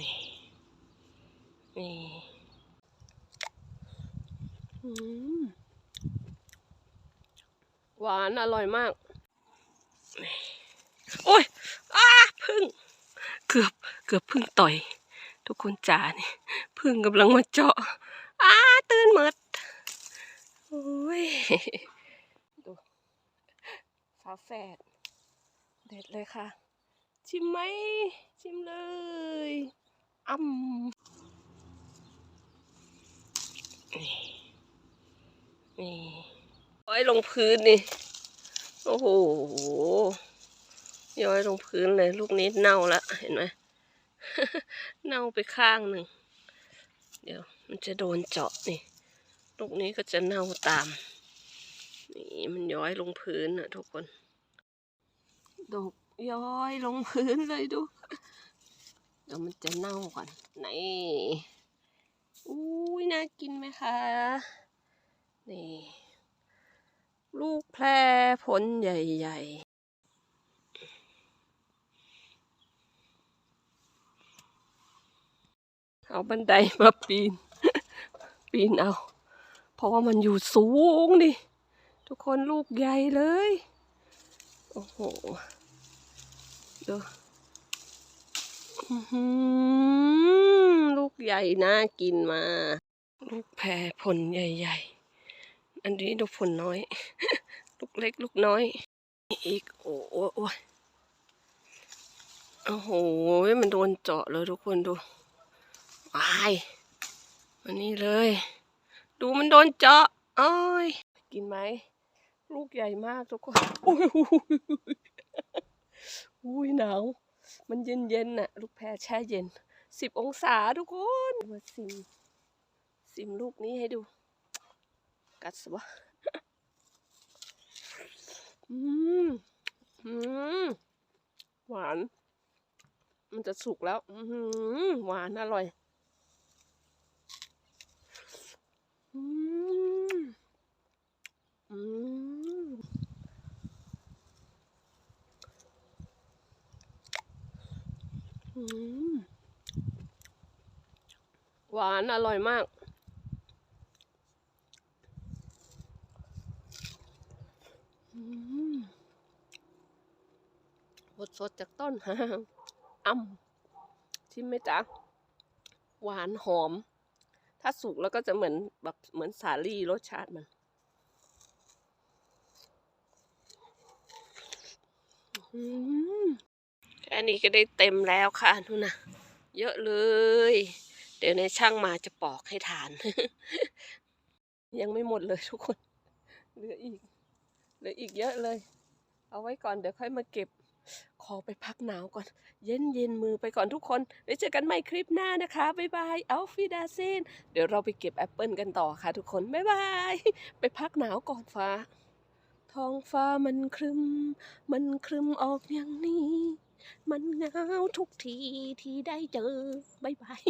นี่หวานอร่อยมาก โอ้ยอ้าพึ่ง เกือบเกือบพึ่งต่อย ทุกคนจ๋านี่พึ่งกำลังมาเจาะอ้าตื่นหมดโอ้ยดูฝาแฝดเด็ดเลยค่ะ ชิมไหม ชิมเลย อ้ำนี่นี่ย้อยลงพื้นนี่ โอ้โห ย้อยลงพื้นเลย ลูกนี้เน่าละ เห็นไหม เน่าไปข้างหนึ่ง เดี๋ยวมันจะโดนเจาะนี่ ลูกนี้ก็จะเน่าตาม นี่มันย้อยลงพื้นนะทุกคน ดกย้อยลงพื้นเลยดู ดี๋ยวมันจะเน่าก่อนนี่อุ้ยน่ากินไหมคะ นี่ ลูกแพรผลใหญ่ๆเอาบันไดมาปีน ปีนเอา เพราะว่ามันอยู่สูงดิ ทุกคนลูกใหญ่เลย โอ้โห ดูอื้อ ลูกใหญ่น่ากินมา ลูกแพรผลใหญ่ๆ อันนี้ลูกผลน้อย ลูกเล็กลูกน้อย อีกโอ้โอ้โอ้โอ้โหมันโดนเจาะเลยทุกคนดูวายมานี่เลย ดูมันโดนเจาะอ้ยกินไหม ลูกใหญ่มากทุกคนอุ้ยอุ้ยหนาว มันเย็นเย็นๆน่ะ ลูกแพรแช่เย็นสิบองศาทุกคนมาซิมซิมลูกนี้ให้ดู กัดสวะอืมอืมหวาน มันจะสุกแล้ว อืมหวานอร่อย อืม อืม อืม หวานอร่อยมาก สดๆจากต้นอ่ำชิมไหมจ๊ะ หวานหอม ถ้าสุกแล้วก็จะเหมือนแบบเหมือนสาลี่รสชาติมันอืม นี้ก็ได้เต็มแล้วค่ะนู่นนะเยอะเลย เดี๋ยวในช่างมาจะปอกให้ทาน ยังไม่หมดเลยทุกคน เหลืออีก เหลืออีกเยอะเลย เอาไว้ก่อนเดี๋ยวค่อยมาเก็บ ขอไปพักหนาวก่อน เย็นเย็นมือไปก่อนทุกคนไว้เจอกันใหม่คลิปหน้านะคะ บ๊ายบาย เอาฟิดาเซนเดี๋ยวเราไปเก็บแอปเปิลกันต่อค่ะทุกคน บ๊ายบาย ไปพักหนาวก่อนฟ้า ท้องฟ้ามันครึม มันครึมออกอย่างนี้ มันเหงาทุกทีที่ได้เจอ บ๊ายบาย